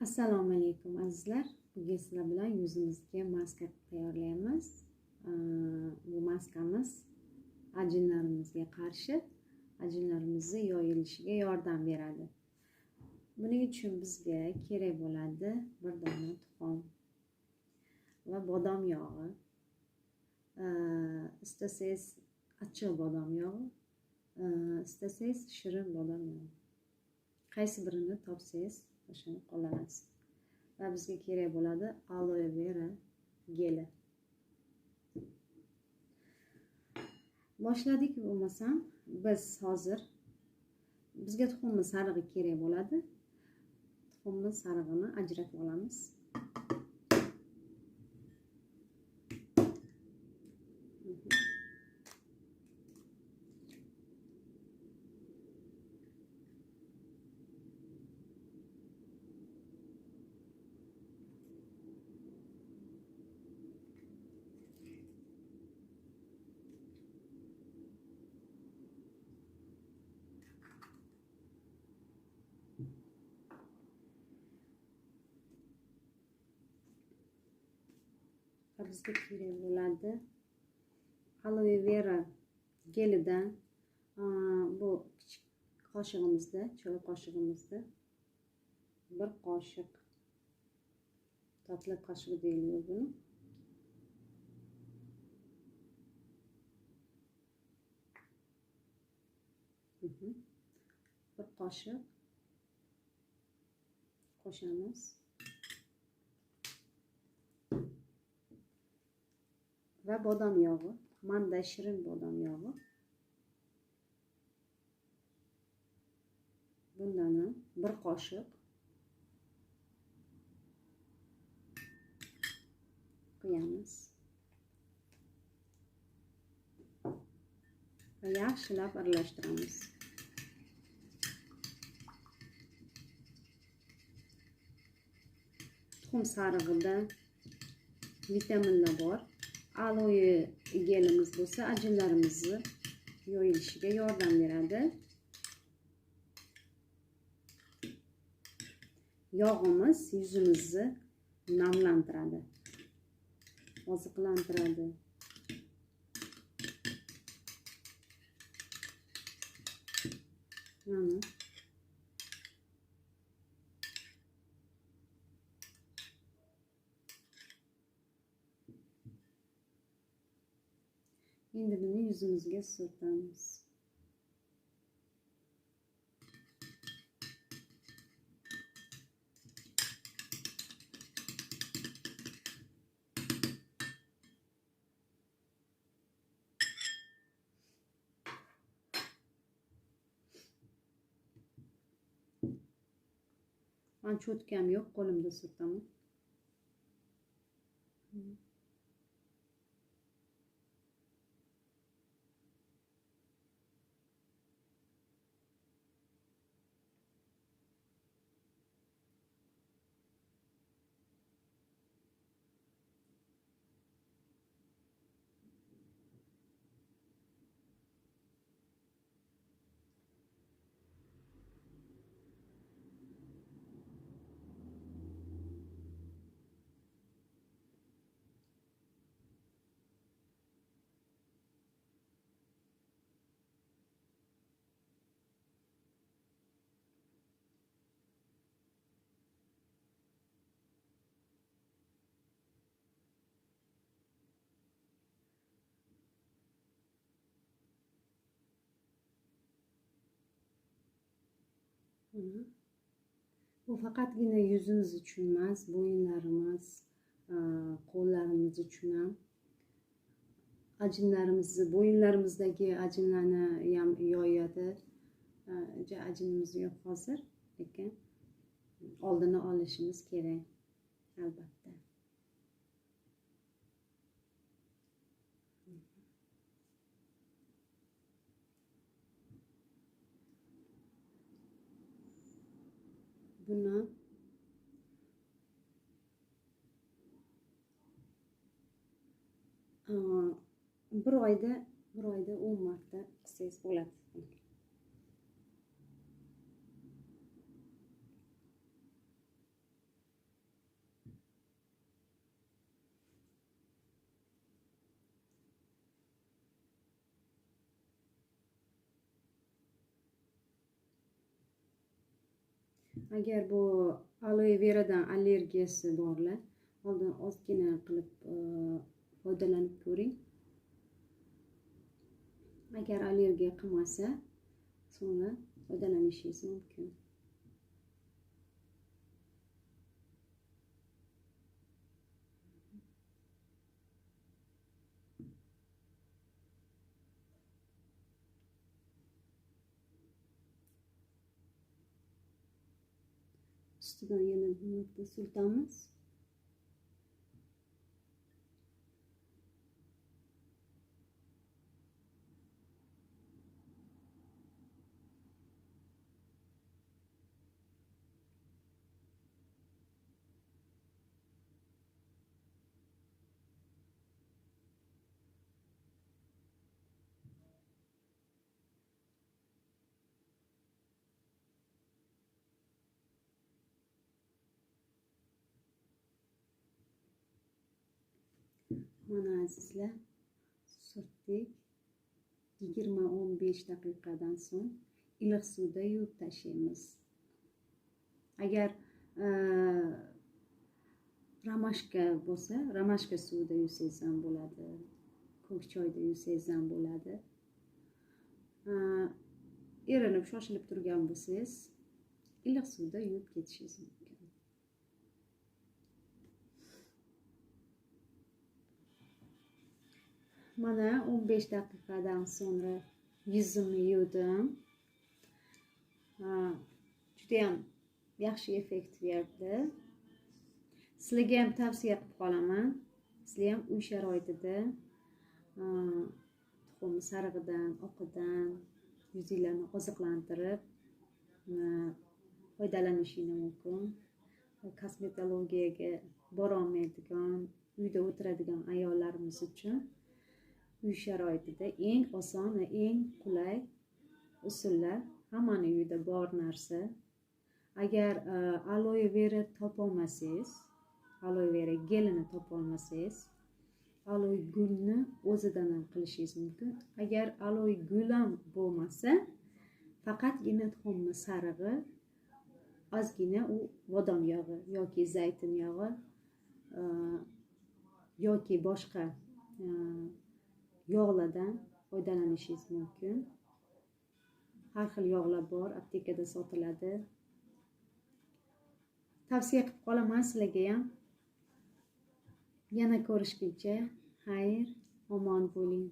assalomu alaykum azizlar. Bugun sizlar bilan yuzimizga maska tayyorlaymiz. Bu maskamiz ajinlarimizga qarshi ajinlarimizni yoyilishiga yordam beradi. Buning uchun bizga kerak bo'ladi bir dona tuxum va bodom yog'i. Istasangiz achchiq bodom yog'i istasangiz shirin bodom yog'i. Qaysi birini topsangiz o'shani qo'llanasiz va bizga kerak bo'ladi aloe vera geli. Boshladik bo'lmasam biz hozir bizga tuxumni sarig'i kerak bo'ladi. Tuxumni sarig'ini ajratib olamiz. Va bizga kerak bo'ladi aloe vera gelidan bu kichik qoshig'imizda choy qoshig'imizda bir qoshiq totli qoshiq deyiladi buni bir qoshiq qo'shamiz va bodom yog'i manda shirin bodom yog'i. Bundan bir qoshiq. Quyamiz. Va yaxshilab aralashtiramiz. Tuxum sarig'ida vitaminlar bor. Aloe gelimiz bo'lsa ajinlarimizni yoyilishiga yordam beradi. Yog'imiz yuzimizni namlantiradi oziqlantiradi. Mana. Şimdi bunu yüzümüzge sürtmemiz. Ben çötkəm yok, kolumda sırtamı. Surtaman bu faqatgina yuzimiz uchun emas bo'yinlarimiz qo'llarimiz uchun ham. Ajinlarimizni bo'yinlarimizdagi ajinlarni ham yoyadi. Ajinimiz yo'q hozir lekin oldini olishimiz kerak albatta. Buni bir oyda bir oyda o'n marta qilsangiz bo'ladi agar bu aloe veradan allergiyasi borlar oldin ozgina qilib e, foydalanib ko'ring. Agar allergiya qilmasa so'ngra foydalanishingiz mumkin. Ustidan yana bir marta mana azizlar surtdik yigirma o'n besh daqiqadan so'ng iliq suvda yuvib tashlaymiz. Agar e, ramashka bo'lsa ramashka suvida yuvsangiz ham bo'ladi ko'k choyda yuvsangiz ham bo'ladi. E, erinib shoshilib turgan bo'lsangiz iliq suvda yuvib ketishingiz mumkin. Mana o'n besh daqiqadan so'ngra yuzimni yuvdim. Judayam yaxshi effekt berdi sizlarga ham tavsiya qilib qolaman. Sizlar ham uy sharoitida tuxum sarig'idan oqidan yuzinglarni oziqlantirib foydalanishingiz mumkin. Kosmetologiyaga borolmaydigan uyda o'tiradigan ayollarimiz uchun uy sharoitida eng oson va eng qulay usullar hammani uyida bor narsa. Agar e, aloe vera topolmasangiz aloe vera gelini topolmasangiz aloe gulni o'zidan ham qilishingiz mumkin. Agar aloe gul ham bo'lmasa faqatgina tuxumni sarig'i ozgina u bodom yog'i yoki zaytun yog'i e, yoki boshqa e, yog'lardan foydalanishingiz mumkin. Har xil yog'lar bor aptekada sotiladi. Tavsiya qilib qolaman sizlarga ham. Yana ko'rishguncha xayr omon bo'ling.